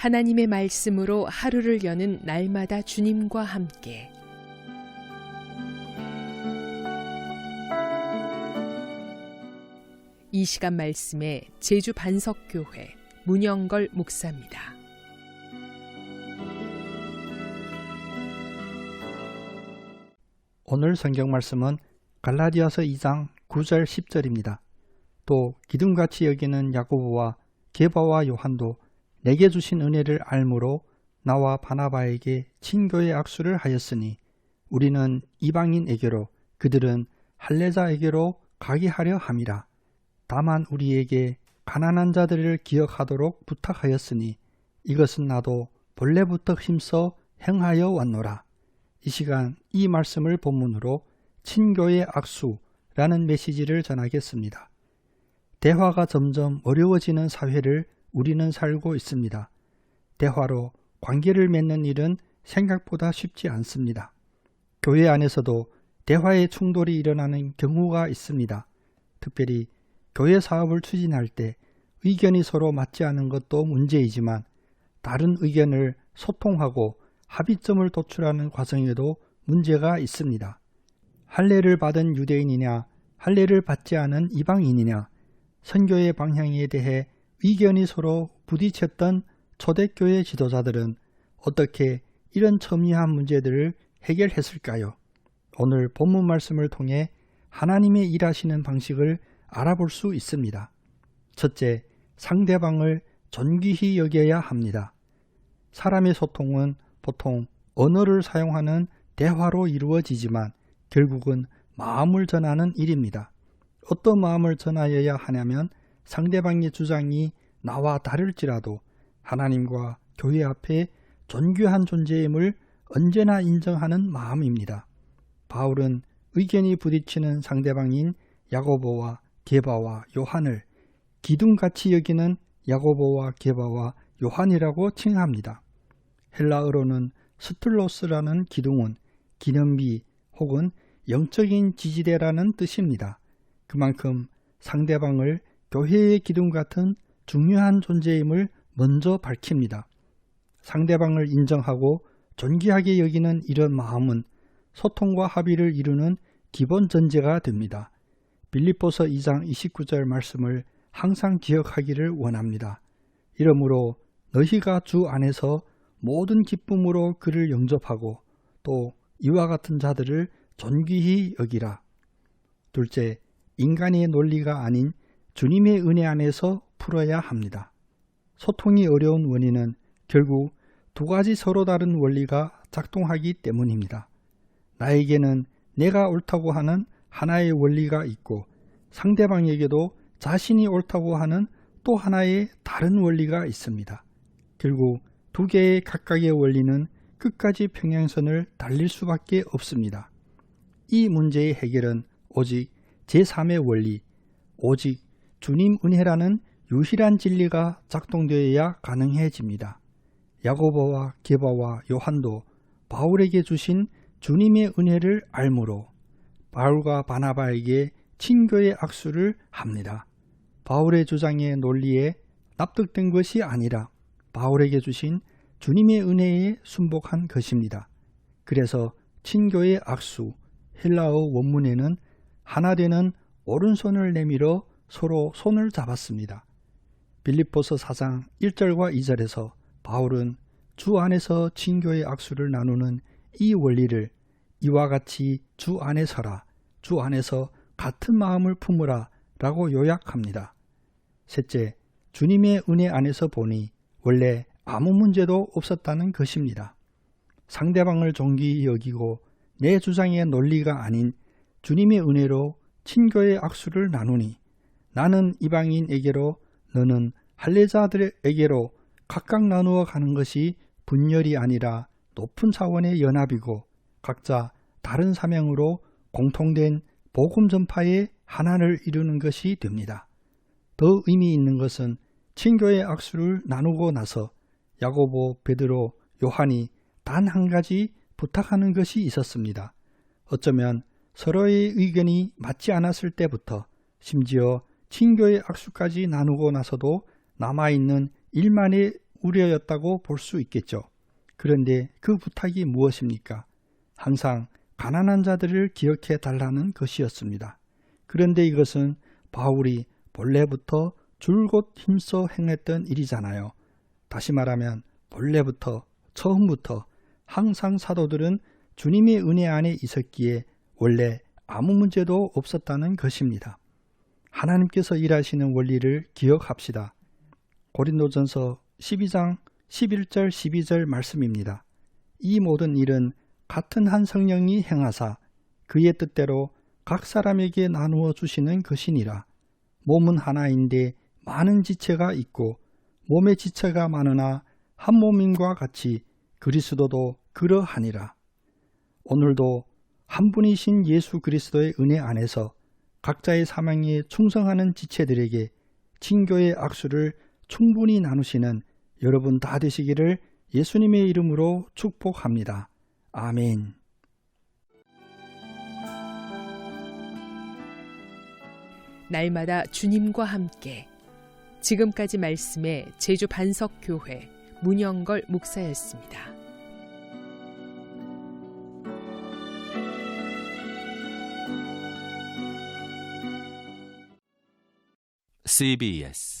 하나님의 말씀으로 하루를 여는 날마다 주님과 함께 이 시간 말씀에 제주 반석교회 문영걸 목사입니다. 오늘 성경 말씀은 갈라디아서 2장 9절 10절입니다. 또 기둥같이 여기는 야고보와 게바와 요한도 내게 주신 은혜를 알므로 나와 바나바에게 친교의 악수를 하였으니 우리는 이방인에게로 그들은 할례자에게로 가게 하려 함이라. 다만 우리에게 가난한 자들을 기억하도록 부탁하였으니 이것은 나도 본래부터 힘써 행하여 왔노라. 이 시간 이 말씀을 본문으로 친교의 악수라는 메시지를 전하겠습니다. 대화가 점점 어려워지는 사회를 우리는 살고 있습니다. 대화로 관계를 맺는 일은 생각보다 쉽지 않습니다. 교회 안에서도 대화의 충돌이 일어나는 경우가 있습니다. 특별히 교회 사업을 추진할 때 의견이 서로 맞지 않은 것도 문제이지만 다른 의견을 소통하고 합의점을 도출하는 과정에도 문제가 있습니다. 할례를 받은 유대인이냐, 할례를 받지 않은 이방인이냐, 선교의 방향에 대해 의견이 서로 부딪혔던 초대교회 지도자들은 어떻게 이런 첨예한 문제들을 해결했을까요? 오늘 본문 말씀을 통해 하나님의 일하시는 방식을 알아볼 수 있습니다. 첫째, 상대방을 존귀히 여겨야 합니다. 사람의 소통은 보통 언어를 사용하는 대화로 이루어지지만 결국은 마음을 전하는 일입니다. 어떤 마음을 전하여야 하냐면 상대방의 주장이 나와 다를지라도 하나님과 교회 앞에 존귀한 존재임을 언제나 인정하는 마음입니다. 바울은 의견이 부딪히는 상대방인 야고보와 게바와 요한을 기둥같이 여기는 야고보와 게바와 요한이라고 칭합니다. 헬라어로는 스툴로스라는 기둥은 기념비 혹은 영적인 지지대라는 뜻입니다. 그만큼 상대방을 교회의 기둥 같은 중요한 존재임을 먼저 밝힙니다. 상대방을 인정하고 존귀하게 여기는 이런 마음은 소통과 합의를 이루는 기본 전제가 됩니다. 빌립보서 2장 29절 말씀을 항상 기억하기를 원합니다. 이러므로 너희가 주 안에서 모든 기쁨으로 그를 영접하고 또 이와 같은 자들을 존귀히 여기라. 둘째, 인간의 논리가 아닌 주님의 은혜 안에서 풀어야 합니다. 소통이 어려운 원인은 결국 두 가지 서로 다른 원리가 작동하기 때문입니다. 나에게는 내가 옳다고 하는 하나의 원리가 있고 상대방에게도 자신이 옳다고 하는 또 하나의 다른 원리가 있습니다. 결국 두 개의 각각의 원리는 끝까지 평행선을 달릴 수밖에 없습니다. 이 문제의 해결은 오직 제3의 원리, 오직 주님 은혜라는 유일한 진리가 작동되어야 가능해집니다. 야고보와 게바와 요한도 바울에게 주신 주님의 은혜를 알므로 바울과 바나바에게 친교의 악수를 합니다. 바울의 주장의 논리에 납득된 것이 아니라 바울에게 주신 주님의 은혜에 순복한 것입니다. 그래서 친교의 악수, 헬라어 원문에는 하나 되는 오른손을 내밀어 서로 손을 잡았습니다. 빌립보서 4장 1절과 2절에서 바울은 주 안에서 친교의 악수를 나누는 이 원리를 이와 같이 주 안에 서라, 주 안에서 같은 마음을 품으라 라고 요약합니다. 셋째, 주님의 은혜 안에서 보니 원래 아무 문제도 없었다는 것입니다. 상대방을 존귀히 여기고 내 주장의 논리가 아닌 주님의 은혜로 친교의 악수를 나누니 나는 이방인에게로 너는 할례자들에게로 각각 나누어 가는 것이 분열이 아니라 높은 차원의 연합이고 각자 다른 사명으로 공통된 복음 전파의 하나를 이루는 것이 됩니다. 더 의미 있는 것은 친교의 악수를 나누고 나서 야고보, 베드로, 요한이 단 한 가지 부탁하는 것이 있었습니다. 어쩌면 서로의 의견이 맞지 않았을 때부터 심지어 친교의 악수까지 나누고 나서도 남아있는 일만의 우려였다고 볼 수 있겠죠. 그런데 그 부탁이 무엇입니까? 항상 가난한 자들을 기억해 달라는 것이었습니다. 그런데 이것은 바울이 본래부터 줄곧 힘써 행했던 일이잖아요. 다시 말하면 본래부터 처음부터 항상 사도들은 주님의 은혜 안에 있었기에 원래 아무 문제도 없었다는 것입니다. 하나님께서 일하시는 원리를 기억합시다. 고린도전서 12장 11절 12절 말씀입니다. 이 모든 일은 같은 한 성령이 행하사 그의 뜻대로 각 사람에게 나누어 주시는 것이니라. 몸은 하나인데 많은 지체가 있고 몸의 지체가 많으나 한 몸임과 같이 그리스도도 그러하니라. 오늘도 한 분이신 예수 그리스도의 은혜 안에서 각자의 사명에 충성하는 지체들에게 친교의 악수를 충분히 나누시는 여러분 다 되시기를 예수님의 이름으로 축복합니다. 아멘. 날마다 주님과 함께 지금까지 말씀의 제주 반석교회 문영걸 목사였습니다. CBS